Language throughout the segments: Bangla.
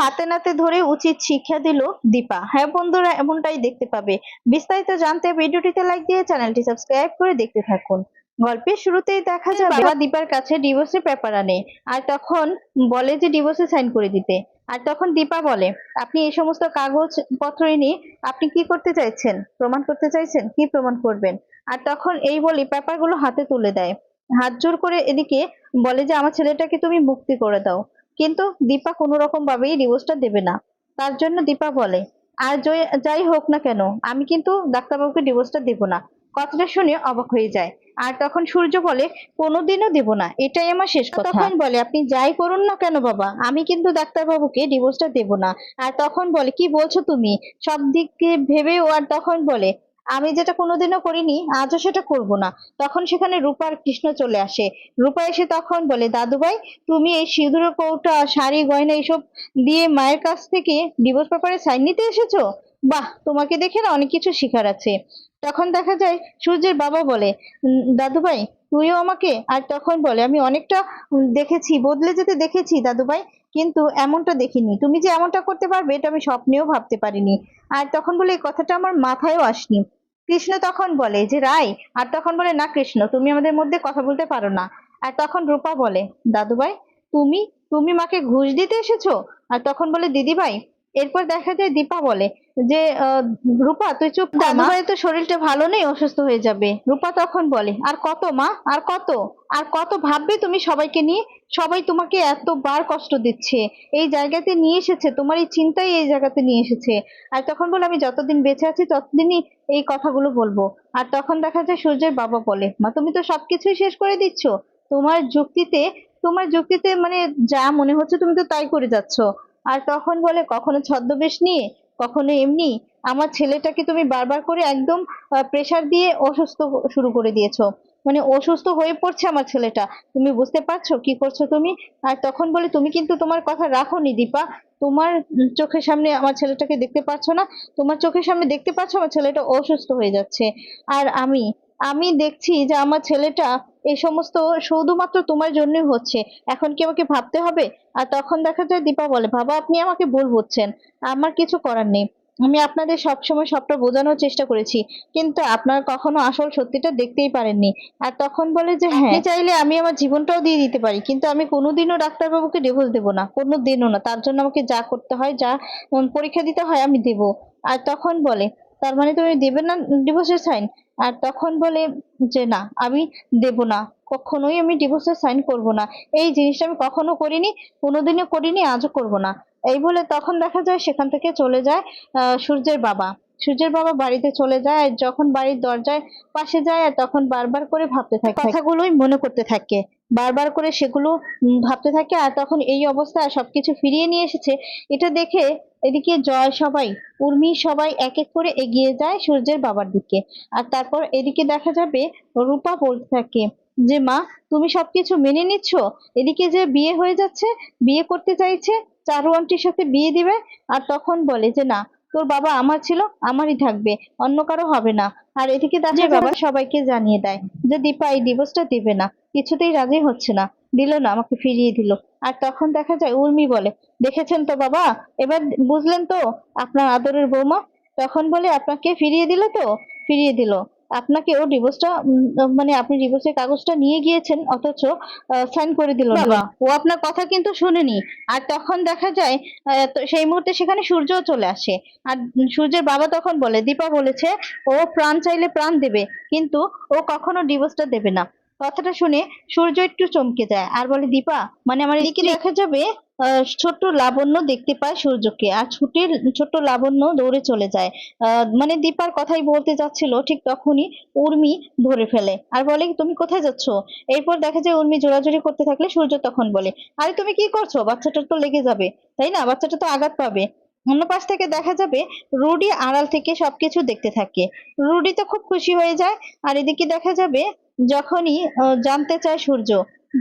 হাতে নাতে ধরে উচিত শিক্ষা দিল দীপা। হ্যাঁ বন্ধুরা এমনটাই দেখতে পাবে। বিস্তারিত জানতে ভিডিওটিতে লাইক দিয়ে চ্যানেলটি সাবস্ক্রাইব করে দেখতে থাকুন। গল্পের শুরুতেই দেখা যাবে বাবা। দীপার কাছে ডিভোর্সের পেপার আনে। আর তখন বলে যে ডিভোর্সে সাইন করে দিতে। আর তখন দীপা বলে আপনি এই সমস্ত কাগজ পত্র এনে আপনি কি করতে চাইছেন? প্রমাণ করতে চাইছেন? কি প্রমাণ করবেন? আর তখন এই বলে পেপারগুলো হাতে তুলে দেয়। হাত জোর করে এদিকে বলে যে আমার ছেলেটাকে তুমি মুক্তি করে দাও। কিন্তু দীপা কোনো রকম ভাবেই ডিভোর্সটা দেবে না। তার জন্য দীপা বলে আর যাই হোক না কেন আমি কিন্তু ডাক্তারবাবুকে ডিভোর্সটা দেব না। কথাটা শুনে অবাক হয়ে যায়। আর তখন সূর্য বলে কোনোদিনও দেব না এটাই আমার শেষ কথা। তখন বলে আপনি যাই করুন না কেন বাবা আমি কিন্তু ডাক্তারবাবুকে ডিভোর্সটা দেব না। আর তখন বলে কি বলছো তুমি? সব দিকে ভেবে ও আর তখন বলে আমি যেটা কোনোদিনও করিনি আজও সেটা করব না। তখন সেখানে রূপা আর কৃষ্ণ চলে আসে। রূপা এসে তখন বলে দাদুভাই তুমি এই সিঁদুর কৌটা শাড়ি গয়না এইসব দিয়ে মায়ের কাছ থেকে ডিভোর্স পেপারে সাইন নিতে এসেছ? বাহ তোমাকে দেখে না অনেক কিছু শেখার আছে। তখন দেখা যায় সূর্যের বাবা বলে "উম, দাদুভাই তুইও আমাকে? আর তখন বলে আমি অনেকটা দেখেছি বদলে যেতে দেখেছি দাদুভাই। কিন্তু এমনটা দেখিনি। তুমি যে এমনটা করতে পারবে, এটা আমি স্বপ্নেও ভাবতে পারিনি। আর তখন বলে এই কথাটা আমার মাথায়ও আসনি। কৃষ্ণ তখন বলে যে, রায়। আর তখন বলে, না কৃষ্ণ, তুমি আমাদের মধ্যে কথা বলতে পারো না। আর তখন রূপা বলে, দাদুভাই, তুমি তুমি মাকে ঘুষ দিতে এসেছ? আর তখন বলে, দিদিভাই। এরপর দেখা যায় দীপা বলে যে রূপা, তুই চুপ কর তো শরীরটা ভালো নেই, অসুস্থ হয়ে যাবে। রূপা তখন বলে, আর কত, মা? আর কত? আর কত ভাববে তুমি সবাইকে নিয়ে? সবাই তোমাকে এতবার কষ্ট দিচ্ছে। এই জায়গাতে নিয়ে এসেছে, তোমার এই চিন্তাই এই জায়গাতে নিয়ে এসেছে। আর তখন বলে, আমি যতদিন বেঁচে আছি, ততদিনই এই কথাগুলো বলব। আর তখন দেখা যায়, সূর্যের বাবা বলে, মা, তুমি তো সবকিছুই শেষ করে দিচ্ছ। তোমার যুক্তিতে তোমার যুক্তিতে মানে যা মনে হচ্ছে, তুমি তো তাই করে যাচ্ছ। আর তখন বলে, কখনো ছদ্মবেশ নিয়ে কখনো এমনি? আমার ছেলেটাকে তুমি বারবার করে একদম প্রেশার দিয়ে অসুস্থ শুরু করে দিয়েছ। মানে অসুস্থ হয়ে পড়ছে আমার ছেলেটা। তুমি বুঝতে পারছ কি করছ তুমি? আর তখন বলে, তুমি কিন্তু তোমার কথা রাখো নি দীপা। তোমার চোখের সামনে আমার ছেলেটাকে দেখতে পাচ্ছ না। তোমার চোখের সামনে দেখতে পাচ্ছ আমার ছেলেটা অসুস্থ হয়ে যাচ্ছে। আর আমি আমি দেখছি যে আমার ছেলেটা এই সমস্ত শুধুমাত্র তোমার জন্যই হচ্ছে। এখন কি আমাকে ভাবতে হবে? আর তখন দেখা যায় দীপা বলে বাবা আপনি আমাকে ভুল বুঝছেন। আমার কিছু করার নেই। আমি আপনাদের সবসময় সবটা বোঝানোর চেষ্টা করেছি কিন্তু আপনারা কখনো আসল সত্যিটা দেখতেই পারেননি। আর তখন বলে যে হ্যাঁ। চাইলে আমি আমার জীবনটাও দিয়ে দিতে পারি কিন্তু আমি কোনোদিনও ডাক্তারবাবুকে ডিভোর্স দেবো না কোনোদিনও না। তার জন্য আমাকে যা করতে হয় যা পরীক্ষা দিতে হয় আমি দেব। আর তখন বলে তার মানে তুমি দেবে না ডিভোর্সের সাইন আর তখন বলে যে না, আমি দেব না। কখনোই আমি ডিভোর্সের সাইন করব না। এই জিনিসটা আমি কখনো করিনি, কোনোদিনও করিনি, আজও করব না। এই বলে তখন দেখা যায় সেখান থেকে চলে যায় সূর্যের বাবা। সূর্যের বাবা বাড়িতে চলে যায় আর যখন বাড়ির দরজায় পাশে যায় আর তখন বারবার করে ভাবতে থাকে। কথাগুলোই মনে করতে থাকে। বারবার করে সেগুলো ভাবতে থাকে আর তখন এই অবস্থায় সবকিছু ফিরিয়ে নিয়ে এসেছে। এটা দেখে এদিকে জয় সবাই, উর্মি সবাই এক এক করে এগিয়ে যায় সূর্যের বাবার দিকে। আর তারপর এদিকে দেখা যাবে রূপা বলতে থাকে যে, মা, তুমি সবকিছু মেনে নিচ্ছ? এদিকে যে বিয়ে হয়ে যাচ্ছে, বিয়ে করতে চাইছে, চারু আন্টির সাথে বিয়ে দিবে? আর তখন বলে যে, না তোর বাবা আমার ছিল আমারই থাকবে অন্য কারও হবে না। আর এদিকে দেখা বাবা সবাইকে জানিয়ে দেয় যে দীপা এই ডিভোর্সটা দিবে না কিছুতেই রাজি হচ্ছে না দিল না আমাকে ফিরিয়ে দিল। আর তখন দেখা যায় উর্মি বলে দেখেছেন তো বাবা? এবার বুঝলেন তো আপনার আদরের বৌমা? তখন বলে আপনাকে ফিরিয়ে দিল তো? ফিরিয়ে দিল। আপনাকে ও ডিভোর্সটা মানে আপনি ডিভোর্সের কাগজটা নিয়ে গিয়েছেন অথচ সাইন করে দিল না। ও আপনার কথা কিন্তু শুনেনি। আর তখন দেখা যায় সেই মুহূর্তে সেখানে সূর্যও চলে আসে। আর সূর্যের বাবা তখন বলে দীপা বলেছে ও প্রাণ চাইলে প্রাণ দেবে কিন্তু ও কখনো ডিভোর্সটা দেবে না। কথাটা শুনে সূর্য একটু চমকে যায়। আর বলে দীপা মানে আমার এদিকে দেখা যাবে ছোট্ট লাবণ্য দেখতে পায় সূর্যকে। আর ছুটে ছোট্ট লাবণ্য দৌড়ে চলে যায়। মানে দীপার কথাই বলতে যাচ্ছিল ঠিক তখনই উর্মি ধরে ফেলে। আর বলে তুমি কোথায় যাচ্ছ? এরপর দেখা যায় উর্মি জোরাজুরি করতে থাকলে সূর্য তখন বলে আরে তুমি কি করছ? বাচ্চাটার তো লেগে যাবে তাই না? বাচ্চাটা তো আঘাত পাবে। অন্য পাশ থেকে দেখা যাবে রুডি আড়াল থেকে সবকিছু দেখতে থাকে। রুডি তো খুব খুশি হয়ে যায়। আর এদিকে দেখা যাবে যখনই জানতে চায় সূর্য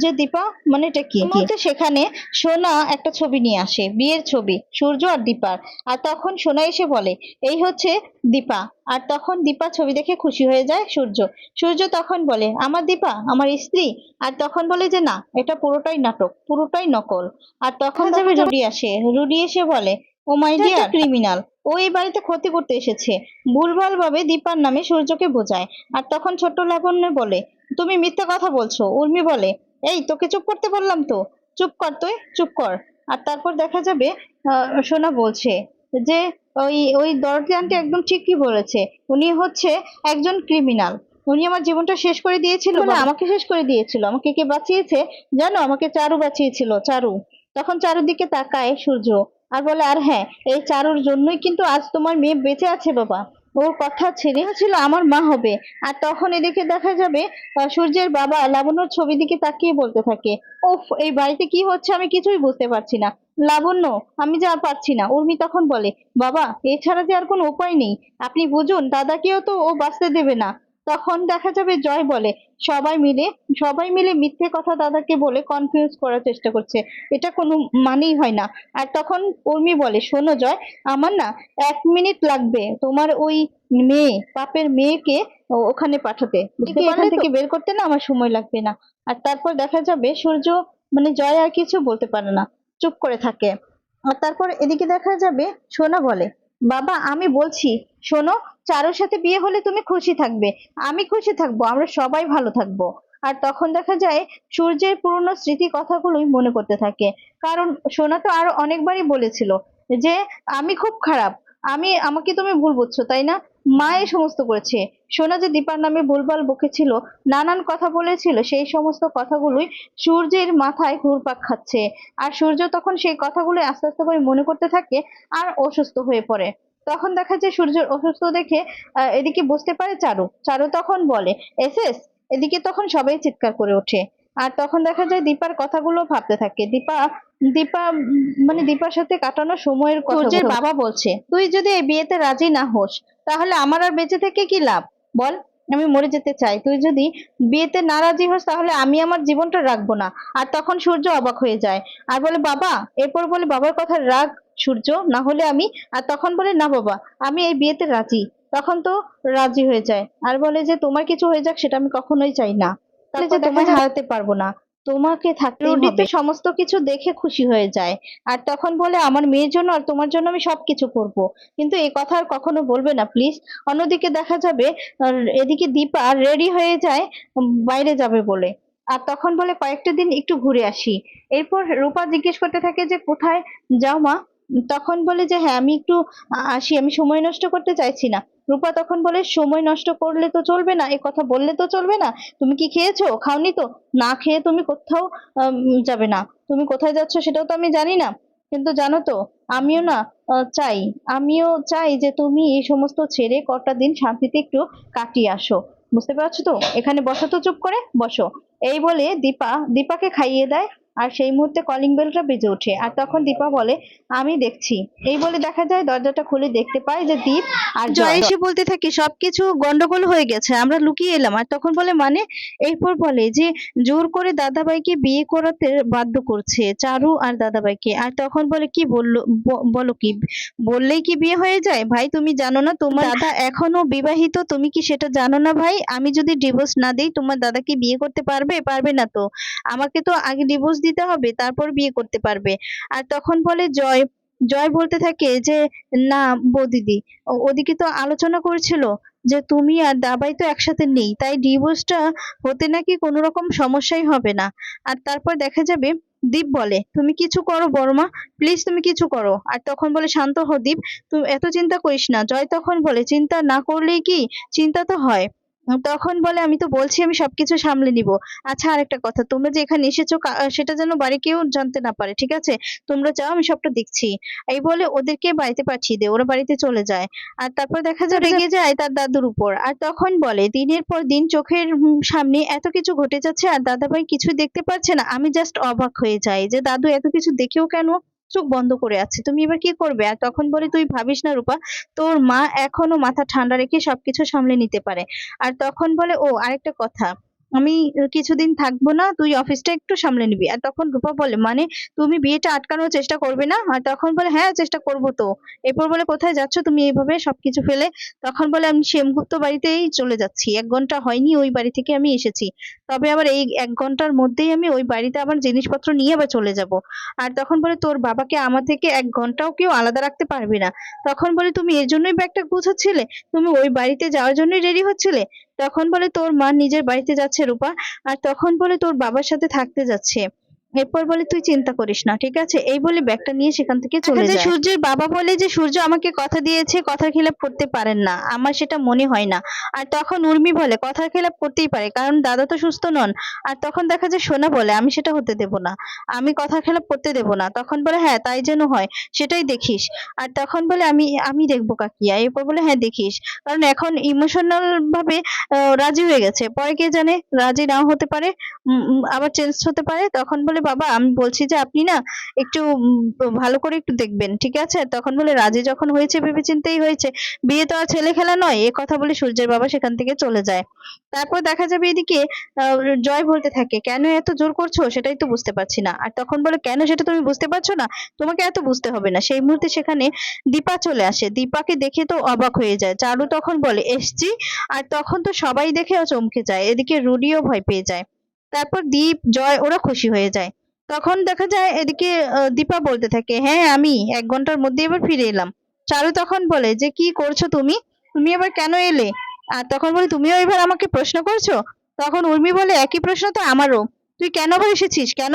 যে দীপা মানে এটা কি মুহূর্তে সেখানে সোনা একটা ছবি নিয়ে আসে বিয়ের ছবি সূর্য আর দীপার। আর তখন সোনা এসে বলে এই হচ্ছে দীপা। আর তখন দীপা ছবি দেখে খুশি হয়ে যায় সূর্য। সূর্য তখন বলে আমার দীপা আমার স্ত্রী? আর তখন বলে যে না এটা পুরোটাই নাটক পুরোটাই নকল। আর তখন যাবে রুডি আসে রুডি এসে বলে ও মাই ডিয়ার। ক্রিমিনাল ও এই বাড়িতে ক্ষতি করতে এসেছে। ভুলভাল ভাবে দীপার নামে সূর্যকে বোঝায়। আর তখন ছোট্ট লাবণ্য বলে তুমি মিথ্যা কথা বলছো। উর্মি বলে এই তোকে চুপ করতে বললাম তো। চুপ কর তুই চুপ কর। আর তারপর দেখা যাবে সোনা বলছে যে ওই ওই দরদি আন্টি একদম ঠিকই বলেছে। উনি হচ্ছে একজন ক্রিমিনাল উনি আমার জীবনটা শেষ করে দিয়েছিল বলে আমাকে শেষ করে দিয়েছিল। আমাকে কে বাঁচিয়েছে? জানো আমাকে চারু বাঁচিয়েছিল চারু। তখন চারুর দিকে তাকায় সূর্য। আর বলে, আর হ্যাঁ এই চারুর জন্যই কিন্তু আজ তোমার মেয়ে বেঁচে আছে বাবা। ওর কথা ছেড়ে ছিল আমার মা হবে। আর তখন এদিকে দেখা যাবে সূর্যের বাবা লাবণ্যর ছবি দিকে তাকিয়ে বলতে থাকে, উফ, এই বাড়িতে কি হচ্ছে আমি কিছুই বুঝতে পারছি না। লাবণ্য, আমি যা পারছি না। উর্মি তখন বলে, বাবা, এছাড়া যে আর কোনো উপায় নেই। আপনি বুঝুন, দাদাকেও তো ও বাঁচতে দেবে না। তখন দেখা যাবে জয় বলে। সবাই মিলে সবাই মিলে মিথ্যে কথা দাদাকে বলে কনফিউজ করার চেষ্টা করছে। এটা কোনো মানেই হয় না। আর তখন উর্মি বলে শোনো জয় আমার না এক মিনিট লাগবে তোমার ওই মেয়ে পাপের মেয়েকে ওখানে পাঠাতে। এখান থেকে বের করতে না আমার সময় লাগবে না। আর তারপর দেখা যাবে সূর্য মানে জয় আর কিছু বলতে পারে না চুপ করে থাকে। আর তারপর এদিকে দেখা যাবে সোনা বলে বাবা আমি বলছি শোনো চারুর সাথে বিয়ে হলে তুমি খুশি থাকবে। আমি খুশি থাকব, আমরা সবাই ভালো থাকব। আর তখন দেখা যায়, সূর্যের পুরনো স্মৃতি কথাগুলোই মনে করতে থাকে। কারণ সোনা তো আরও অনেকবারই বলেছিল যে, আমি খুব খারাপ। আমি, আমাকে তুমি ভুল বুঝছ, তাই না? মা এই সমস্ত করেছে। সোনা যে দীপার নামে ভুলভাল বকেছিল নানান কথা বলেছিল, সেই সমস্ত কথাগুলোই সূর্যের মাথায় ঘুরপাক খাচ্ছে। আর সূর্য তখন সেই কথাগুলো আস্তে আস্তে করে মনে করতে থাকে, আর অসুস্থ হয়ে পড়ে। তখন দেখা যায় সূর্যের অসুস্থ দেখে এদিকে বুঝতে পারে চারু। চারু তখন বলে এসএস এদিকে তখন সবাই চিৎকার করে ওঠে। আর তখন দেখা যায় দীপার কথাগুলো ভাবতে থাকে। দীপা দীপা মানে দীপার সাথে কাটানো সময়ের কথা সূর্যের বাবা বলছে তুই যদি এই বিয়েতে রাজি না হোস তাহলে আমার আর বেঁচে থেকে কি লাভ? বল। আমি মরে যেতে চাই। তুই যদি বিয়েতে না রাজি হোস তাহলে আমি আমার জীবনটা রাখব না। আর তখন সূর্য অবাক হয়ে যায়। আর বলে বাবা! এরপর বলে বাবার কথা রাগ সূর্য না হলে আমি আর তখন বলে না বাবা আমি এই বিয়েতে রাজি। তখন তো রাজি হয়ে যায়। আর বলে যে তোমার কিছু হয়ে যাক সেটা আমি কখনোই চাই না। তাহলে যে তোমায় হারাতে পারব না। তোমাকে থাকতে হবে। সমস্ত কিছু দেখে খুশি হয়ে যায়। আর তখন বলে আমার মেয়ের জন্য আর তোমার জন্য আমি সবকিছু করব। কিন্তু এই কথা আর কখনো বলবে না প্লিজ অন্যদিকে দেখা যাবে এদিকে দীপা রেডি হয়ে যায় বাইরে যাবে বলে। আর তখন বলে কয়েকটা দিন একটু ঘুরে আসি। এরপর রূপা জিজ্ঞেস করতে থাকে যে কোথায় যাও মা? তখন বলে যে হ্যাঁ আমি একটু আসি। আমি সময় নষ্ট করতে চাইছি না। রূপা তখন বলে, সময় নষ্ট করলে তো চলবে না, এ কথা বললে তো চলবে না। তুমি কি খেয়েছো? খাওনি তো? না খেয়ে তুমি কোথাও যাবে না। তুমি কোথায় যাচ্ছ সেটাও তো আমি জানি না। কিন্তু জানো তো, আমিও না চাই। আমিও চাই যে তুমি এই সমস্ত ছেড়ে কটা দিন শান্তিতে একটু কাটিয়ে আসো। বুঝতে পারছ তো? এখানে বসো তো চুপ করে, বসো। এই বলে দীপা, দীপাকে খাইয়ে দেয়। আর সেই মুহূর্তে কলিং বেলটা বেজে ওঠে। আর তখন দীপা বলে আমি দেখছি। এই বলে দেখা যায় দরজাটা খুলে দেখতে পায় যে দীপ আর জয়। এসে বলতে থাকে সবকিছু গন্ডগোল হয়ে গেছে আমরা লুকিয়ে এলাম। আর তখন বলে মানে? এরপর বলে যে জোর করে দাদাভাইকে বিয়ে করাতে বাধ্য করছে চারু আর দাদাভাইকে। আর তখন বলে কি বলল বলো কি? বললেই কি বিয়ে হয়ে যায়? ভাই তুমি জানো না তোমার দাদা এখনও বিবাহিত তুমি কি সেটা জানো না ভাই? আমি যদি ডিভোর্স না দিই তোমার দাদা কি বিয়ে করতে পারবে? পারবে না তো। আমাকে তো আগে ডিভোর্স দিতে হবে, তারপর বিয়ে করতে পারবে। আর তখন বলে জয় জয় বলতে থাকে যে, না বৌদিদি ওদিকে তো আলোচনা করছিল যে, তুমি আর দাবাই তো একসাথে নেই, তাই ডিভোর্সটা হতে নাকি কোনো রকম সমস্যাই হবে না। আর তারপর দেখা যাবে, দীপ বলে, তুমি কিছু করো বড়মা প্লিজ তুমি কিছু করো। আর তখন বলে, শান্ত হো দীপ তুমি এত চিন্তা করিস না। জয় তখন বলে, চিন্তা না করলেই কি? চিন্তা তো হয়। তখন বলে আমি তো বলছি আমি সবকিছু সামলে নিব। আচ্ছা আরেকটা কথা তোমরা যে এখানে এসেছ সেটা যেন বাড়ি কেউ জানতে না পারে ঠিক আছে? তোমরা যাও আমি সবটা দেখছি। এই বলে ওদেরকে বাড়িতে পাঠিয়ে দে ওরা বাড়িতে চলে যায়। আর তারপর দেখা যায় রেগে যায় তার দাদুর উপর। আর তখন বলে দিনের পর দিন চোখের সামনে এত কিছু ঘটে যাচ্ছে আর দাদাভাই কিছুই দেখতে পাচ্ছে না। আমি জাস্ট অবাক হয়ে যাই যে দাদু এত কিছু দেখেও কেন চোখ বন্ধ করে আছে। তুমি এবার কি করবে? আর তখন বলে, তুই ভাবিস না রূপা, তোর মা এখনও মাথা ঠান্ডা রেখে সবকিছু সামলে নিতে পারে। আর তখন বলে, ও, আরেকটা কথা। আমি কিছুদিন থাকব না, তুই অফিসটা একটু সামলে নিবি। আর তখন রূপা বলে মানে তুমি বিয়েটা আটকানোর চেষ্টা করবে না? আর তখন বলে হ্যাঁ চেষ্টা করব তো। এরপর বলে, কোথায় যাচ্ছ? তুমি এইভাবে সবকিছু ফেলে। তখন বলে, আমি সেমগুপ্ত বাড়িতেই চলে যাচ্ছি। এক ঘণ্টা হয়নি ওই বাড়ি থেকে আমি এসেছি। তবে আবার এই এক ঘণ্টার মধ্যেই আমি ওই বাড়িতে আবার জিনিসপত্র নিয়ে আবার চলে যাব। আর তখন বলে, তোর বাবাকে আমার থেকে এক ঘন্টাও কেউ আলাদা রাখতে পারবে না। তখন বলে, তুমি এর জন্যই ব্যাগটা গুছাচ্ছিলে? তুমি ওই বাড়িতে যাওয়ার জন্যই রেডি হচ্ছিলে? তখন বলে তোর মা নিজের বাড়িতে যাচ্ছে রূপা, আর তখন বলে তোর বাবার সাথে থাকতে যাচ্ছে। এরপর বলে তুই চিন্তা করিস না ঠিক আছে? এই বলে ব্যাগটা নিয়ে সেখান থেকে চলে যায়। সূর্যের বাবা বলে যে সূর্য আমাকে কথা দিয়েছে কথার খেলাপ করতে পারেন না। আমার সেটা মনে হয় না। আর তখন উর্মি বলে কথার খেলাপ করতেই পারে কারণ দাদা তো সুস্থ নন। আর তখন দেখা যায় সোনা বলে আমি সেটা হতে দেব না আমি কথার খেলাপ করতে দেব না। তখন বলে হ্যাঁ তাই যেন হয় সেটাই দেখিস। আর তখন বলে আমি আমি দেখব কাকিয়া। এরপর বলে হ্যাঁ দেখিস। কারণ এখন ইমোশনাল ভাবে রাজি হয়ে গেছে। পরে কে জানে রাজি নাও হতে পারে আবার চেঞ্জ হতে পারে। তখন বলে বাবা, আমি বলছি যে আপনি না একটু ভালো করে একটু দেখবেন, ঠিক আছে? তখন বলে রাজি যখন হয়েছে ভেবে চিন্তেই হয়েছে। বিয়ে তো আর ছেলে খেলা নয়, এ কথা বলে সূর্যের বাবা সেখান থেকে চলে যায়। তারপর দেখা যাবে এদিকে জয় বলতে থাকে, কেন এত জোর করছ? সেটাই তো বুঝতে পারছি না। আর তখন বলে, কেন সেটা তুমি বুঝতে পারছ না? তোমাকে এত বুঝতে হবে না। সেই মুহূর্তে সেখানে দীপা চলে আসে। দীপাকে দেখে তো অবাক হয়ে যায়। চারু তখন বলে, এসছি। আর তখন তো সবাই দেখেও চমকে যায়। এদিকে রুডিও ভয় পেয়ে যায়। তারপর দীপ, জয়, ওরা খুশি হয়ে যায়। তখন দেখা যায় এদিকে দীপা বলতে থাকে হ্যাঁ আমি এক ঘণ্টার মধ্যে এবার ফিরে এলাম। চারু তখন বলে, যে কি করছ তুমি? তুমি এবার কেন এলে? আর তখন বলে, তুমিও এবার আমাকে প্রশ্ন করছ? তখন উর্মি বলে, একই প্রশ্ন তো আমারও। তুই কেন আবার এসেছিস? কেন?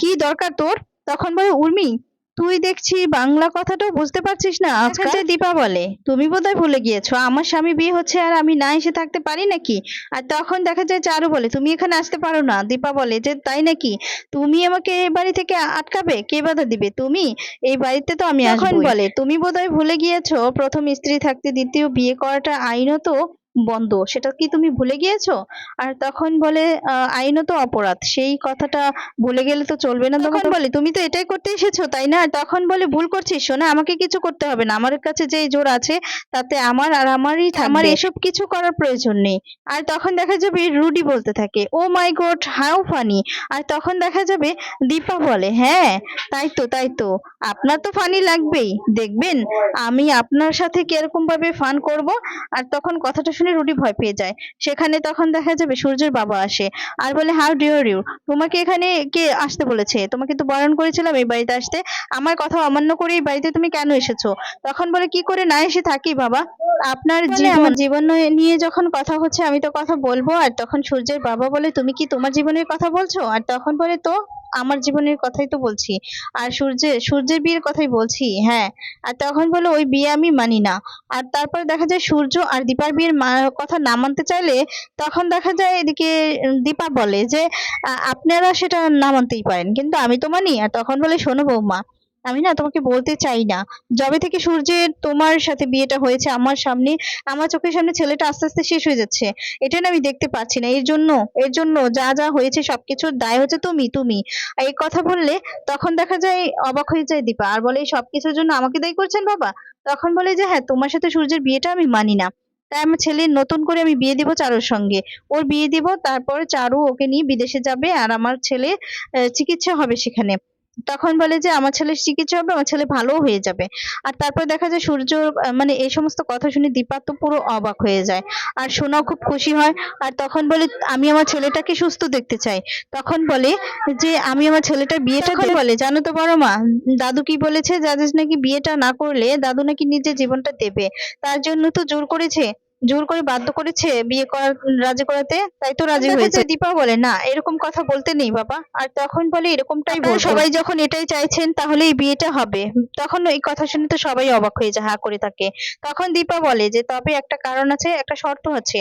কি দরকার তোর? তখন বলে, উর্মি তুই দেখছি বাংলা কথাটাও বুঝতে পারছিস না। আজকাল যে দীপা বলে তুমি বোধহয় ভুলে গিয়েছো আমার স্বামী বিয়ে হচ্ছে আর আমি না এসে থাকতে পারি নাকি? আর তখন দেখা যায় চারু বলে তুমি এখানে আসতে পারো না। দীপা বলে যে তাই নাকি? তুমি আমাকে এই বাড়ি থেকে আটকাবে? কে বাধা দিবে? তুমি? এই বাড়িতে তো আমি আসবই। বলে তুমি বোধহয় ভুলে গিয়েছো প্রথম স্ত্রী থাকতে দ্বিতীয় বিয়ে করাটা আইনত বন্ধ। সেটা কি তুমি ভুলে গিয়েছো? আর তখন বলে আইনত অপরাধ। সেই কথাটা ভুলে গেলে তো চলবে না তখন বলে তুমি তো এটাই করতে এসেছ তাই না? তখন বলে ভুল করছিস শোনা আমাকে কিছু করতে হবে না। আমার কাছে যে জোর আছে তাতে আমার আর আমারই আমার এসব কিছু করার প্রয়োজন নেই। আর তখন দেখা যাবে রুডি বলতে থাকে oh my god how funny. আর তখন দেখা যাবে দীপা বলে হ্যাঁ তাই তো তাই তো। আপনার তো ফানি লাগবেই। দেখবেন আমি আপনার সাথে কীরকম ভাবে ফান করব? আর তখন কথাটা শুনে রুডি ভয় পেয়ে যায়। সেখানে তখন দেখা যাবে সূর্যের বাবা আসে আর বলে হাউ ডিয়ার ইউ তোমাকে এখানে কে আসতে বলেছে? তোমাকে তো বারণ করেছিলাম এই বাড়িতে আসতে। আমার কথা অমান্য করে এই বাড়িতে তুমি কেন এসেছ? তখন বলে কি করে না এসে থাকি বাবা? আপনার জীবন আমার জীবন নিয়ে যখন কথা হচ্ছে আমি তো কথা বলব। আর তখন সূর্যের বাবা বলে তুমি কি তোমার জীবনের কথা বলছো? আর তখন বলে তো আমার জীবনের কথাই তো বলছি। আর সূর্যের সূর্যের বিয়ের কথাই বলছি হ্যাঁ। আর তখন বলে ওই বিয়ে আমি মানি না। আর তারপর দেখা যায় সূর্য আর দীপার বিয়ের কথা না মানতে চাইলে তখন দেখা যায় এদিকে দীপা বলে যে আপনারা সেটা না মানতেই পারেন। কিন্তু আমি তো মানি। আর তখন বলে শোনো বৌমা আমি না তোমাকে বলতে চাই না। যবে থেকে সূর্যের তোমার সাথে বিয়েটা হয়েছে, আমার সামনে, আমার চোখের সামনে ছেলেটা আস্তে আস্তে শেষ হয়ে যাচ্ছে। এটা না আমি দেখতে পাচ্ছি না। এর জন্য এর জন্য যা যা হয়েছে সবকিছুর দায় হচ্ছে তুমি তুমি। এই কথা বললে তখন দেখা যায়, অবাক হয়ে যায় দীপা। আর বলে, এই সবকিছুর জন্য আমাকে দায়ী করছেন বাবা? তখন বলে যে হ্যাঁ তোমার সাথে সূর্যের বিয়েটা আমি মানি না। তাই আমার ছেলে নতুন করে আমি বিয়ে দিব চারুর সঙ্গে। ওর বিয়ে দিব, তারপরে চারু ওকে নিয়ে বিদেশে যাবে আর আমার ছেলে চিকিৎসা হবে সেখানে। তখন বলে যে আমার ছেলের চিকিৎসা হবে আমার ছেলে ভালোও হয়ে যাবে। আর তারপর দেখা যায় সূর্য মানে এই সমস্ত কথা শুনে দীপা তো পুরো অবাক হয়ে যায়। আর সোনাও খুব খুশি হয়। আর তখন বলে আমি আমার ছেলেটাকে সুস্থ দেখতে চাই। তখন বলে যে আমি আমার ছেলেটার বিয়েটা বলে জানো তো বড় মা দাদু কি বলেছে যাদের নাকি বিয়েটা না করলে দাদু নাকি নিজের জীবনটা দেবে। তার জন্য তো জোর করেছে? জোর করে বাধ্য করেছে বিয়ে করার রাজি করাতে? তাই তো রাজি হয়েছে। দীপা বলে না এরকম কথা বলতে নেই বাবা। আর তখন বলে এরকমটাই বল সবাই যখন এটাই চাইছেন তাহলে এই বিয়েটা হবে। তখন এই কথা শুনে তো সবাই অবাক হয়ে যায় হা করে থাকে তখন দীপা বলে যে তবে একটা কারণ আছে একটা শর্ত আছে।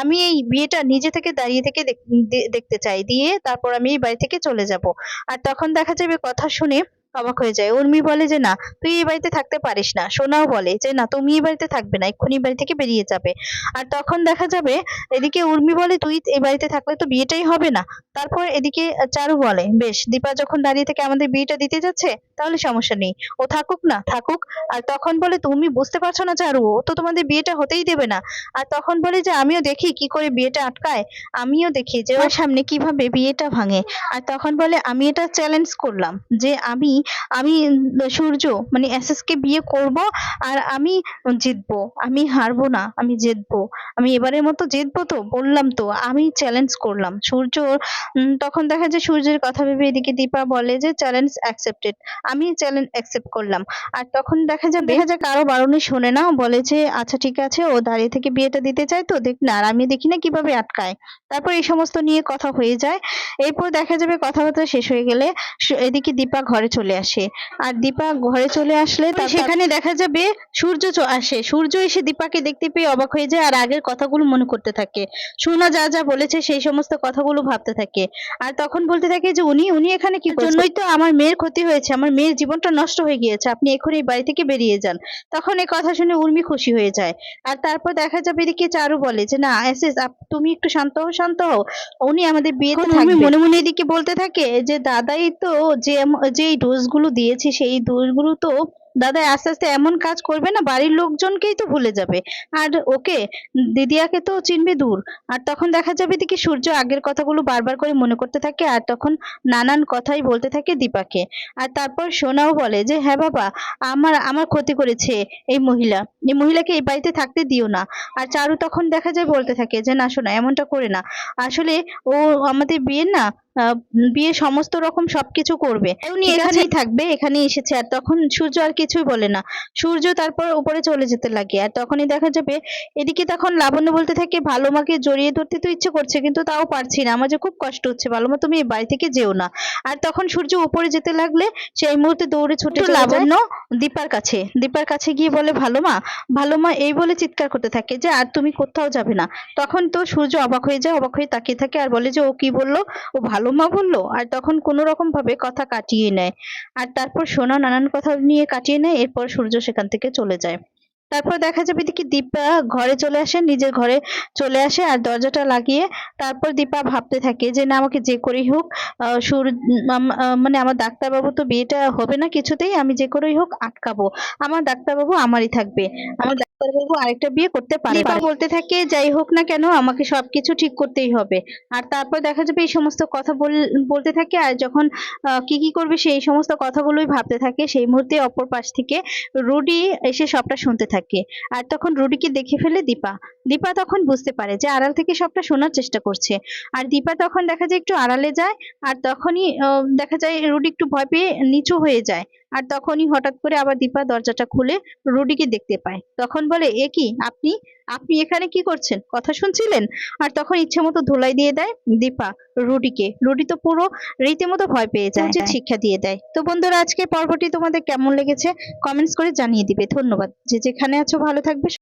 আমি এই বিয়েটা নিজে থেকে দাঁড়িয়ে থেকে দেখতে চাই। দিয়ে তারপর আমি এই বাড়ি থেকে চলে যাব। আর তখন দেখা যাবে কথা শুনে অবাক হয়ে যায়। উর্মি বলে যে, না, তুই এই বাড়িতে থাকতে পারিস না। সোনাও বলে যে, না, তুমি এই বাড়িতে থাকবে না, এক্ষুনি বাড়ি থেকে বেরিয়ে যাবে। আর তখন দেখা যাবে, এদিকে উর্মি বলে, তুই এই বাড়িতে থাকলে তো বিয়েটাই হবে না। তারপর এদিকে চারু বলে, বেশ, দীপা যখন দাঁড়িয়ে থেকে আমাদের বিয়েটা দিতে যাচ্ছে, তাহলে সমস্যা নেই। ও থাকুক না, থাকুক। আর তখন বলে, তুমি বুঝতে পারছ না চারু, ও তো তোমাদের বিয়েটা হতেই দেবে না। আর তখন বলে যে, আমিও দেখি কি করে বিয়েটা আটকায়, আমিও দেখি যে, ওর সামনে কীভাবে বিয়েটা ভাঙে। আর তখন বলে, আমি এটা চ্যালেঞ্জ করলাম যে, আমি আমি সূর্য মানে এসএস কে বিয়ে করব আর আমি জিতবো। আমি হারবো না, আমি জিতবো। আমি এবারের মতো জিতবো তো, বললাম তো, আমি চ্যালেঞ্জ করলাম। সূর্য তখন দেখা যায় সূর্যের কথা ভেবে এদিকে দীপা বলে যে চ্যালেঞ্জ অ্যাকসেপ্টেড আমি চ্যালেঞ্জ অ্যাকসেপ্ট করলাম। আর তখন দেখা যাবে দেখা যায় কারও বারণে শোনে না, বলে যে আচ্ছা ঠিক আছে, ও দাঁড়িয়ে থেকে বিয়েটা দিতে চায় তো, দেখ না, আর আমি দেখি না কীভাবে আটকায়। তারপর এই সমস্ত নিয়ে কথা হয়ে যায়। এরপর দেখা যাবে কথাবার্তা শেষ হয়ে গেলে, এদিকে দীপা ঘরে চলে আসে। আর দীপা ঘরে চলে আসলে তার সেখানে দেখা যাবে সূর্য আসে। সূর্য এসে দীপাকে দেখতে পেয়ে অবাক হয়ে যায় আর আগের কথাগুলো মনে করতে থাকে। সোনা যা যা বলেছে সেই সমস্ত কথাগুলো ভাবতে থাকে। আর তখন বলতে থাকে যে উনি উনি এখানে কি করছেন? জন্যই তো আমার মেয়ের ক্ষতি হয়েছে। আমার মেয়ের জীবনটা নষ্ট হয়ে গিয়েছে। আপনি এখনই এই বাড়ি থেকে বেরিয়ে যান। তখন এই কথা শুনে উর্মি খুশি হয়ে যায়। আর তারপর দেখা যাবে এদিকে চারু বলে যে না এসএস তুমি একটু শান্ত হও শান্ত হও। উনি আমাদের বিয়েতে থাকবে। মনে মনে এদিকে বলতে থাকে যে দাদাই তো যে এম- যে ডোজ গুলো দিয়েছে, সেই ডোজগুলো তো দাদা আস্তে আস্তে এমন কাজ করবে না, বাড়ির লোকজনকেই তো ভুলে যাবে। আর ওকে, দিদিয়াকে তো চিনবে দূর। আর তখন দেখা যাবে এদিকে সূর্য আগের কথাগুলো বারবার করে মনে করতে থাকে, আর তখন নানান কথাই বলতে থাকে দীপাকে। আর তারপর সোনাও বলে যে হ্যাঁ বাবা, আমার আমার ক্ষতি করেছে এই মহিলা। এই মহিলাকে এই বাড়িতে থাকতে দিও না। আর চারু তখন দেখা যায় বলতে থাকে যে, না শোনা এমনটা করে না। আসলে ও আমাদের বিয়ে না বিয়ে সমস্ত রকম সবকিছু করবে। উনি এখানেই থাকবে এখানেই এসেছে। আর তখন সূর্য আর কিছুই বলে না। সূর্য তারপর উপরে চলে যেতে লাগে। আর তখনই দেখা যাবে এদিকে তখন লাবণ্য বলতে থাকে ভালো মাকে জড়িয়ে ধরতে তো ইচ্ছে করছে কিন্তু তাও পারছি না। আমার যে খুব কষ্ট হচ্ছে। ভালো মা তুমি এই বাড়ি থেকে যেও না। আর তখন সূর্য উপরে যেতে লাগলে সেই মুহূর্তে দৌড়ে ছুটে লাবণ্য দীপার কাছে। দীপার কাছে গিয়ে বলে ভালো মা ভালো মা এই বলে চিৎকার করতে থাকে যে আর তুমি কোথাও যাবে না। তখন তো সূর্য অবাক হয়ে যায় অবাক হয়ে তাকিয়ে থাকে আর বলে যে ও কি বলল? ও ভালো মা বলল, আর তখন কোনো রকম ভাবে কথা কাটিয়ে নেয়। আর তারপর সোনা নানান কথা নিয়ে কাটিয়ে নেয়, এরপর সূর্য সেখান থেকে চলে যায়। তারপর দেখা যাবে দেখি দীপা ঘরে চলে আসে নিজের ঘরে চলে আসে আর দরজাটা লাগিয়ে তারপর দীপা ভাবতে থাকে যে না আমাকে যে করেই হোক সুর মানে আমার ডাক্তারবাবু তো বিয়েটা হবে না কিছুতেই আমি যে করেই হোক আটকাবো। আমার ডাক্তারবাবু আমারই থাকবে। আমার ডাক্তারবাবু আরেকটা বিয়ে করতে পারে। দীপা বলতে থাকে যাই হোক না কেন আমাকে সবকিছু ঠিক করতেই হবে। আর তারপর দেখা যাবে এই সমস্ত কথা বল- বলতে থাকে আর যখন আহ, কি কি করবে সেই সমস্ত কথাগুলোই ভাবতে থাকে। সেই মুহূর্তে অপর পাশ থেকে রুডি এসে সবটা শুনতে থাকে। আর তখন রুডিকে দেখে ফেলে দীপা। দীপা তখন বুঝতে পারে যে আড়াল থেকে সবটা শোনার চেষ্টা করছে। আর দীপা তখন দেখা যায় একটু আড়ালে যায়, আর তখনই দেখা যায় রুডি একটু ভয় পেয়ে নিচু হয়ে যায়। আর তখনই হঠাৎ করে আবার দীপা দরজাটা খুলে রুডিকে দেখতে পায়। তখন বলে, এ কি, আপনি আপনি এখানে কি করছেন? কথা শুনছিলেন? আর তখন ইচ্ছে মতো ধুলাই দিয়ে দেয় দীপা রুডিকে। রুডি তো পুরো রীতিমতো ভয় পেয়ে যায়। শিক্ষা দিয়ে দেয়। তো বন্ধুরা আজকে পর্বটি তোমাদের কেমন লেগেছে? কমেন্টস করে জানিয়ে দিবে। ধন্যবাদ। যে যেখানে আছো, ভালো থাকবে।